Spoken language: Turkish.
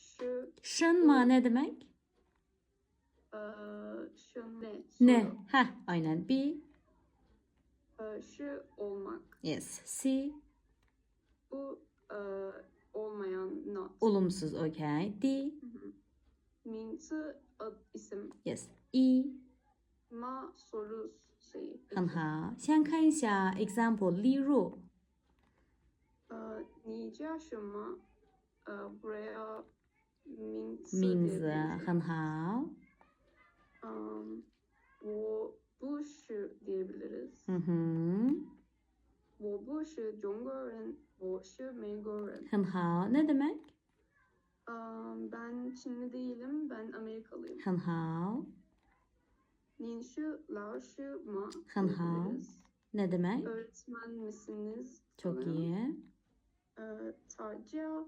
Şu, 生嘛ne demek? e, şu ne? Ne? Soru. Heh, aynen. Be. E, şu olmak. Yes. See. Bu e, olmayan not. Olumsuz. Okay. D. Hı hı. 名字 ad, isim. Yes. E. Ma soru şeyi. 很好。先看一下 example，例如 E, 你叫什么？E, buraya 名字名字 diyebiliriz. 很好。 Um, 我不是 diyebiliriz. 嗯哼，我不是中国人，我是美国人. 很好。Ne demek? Um, ben Çinli değilim, ben Amerikalıyım. 很好。您是老师吗？很好 diyebiliriz. Ne demek? Öğretmen misiniz? Çok sanırım. iyi. Ee, 早教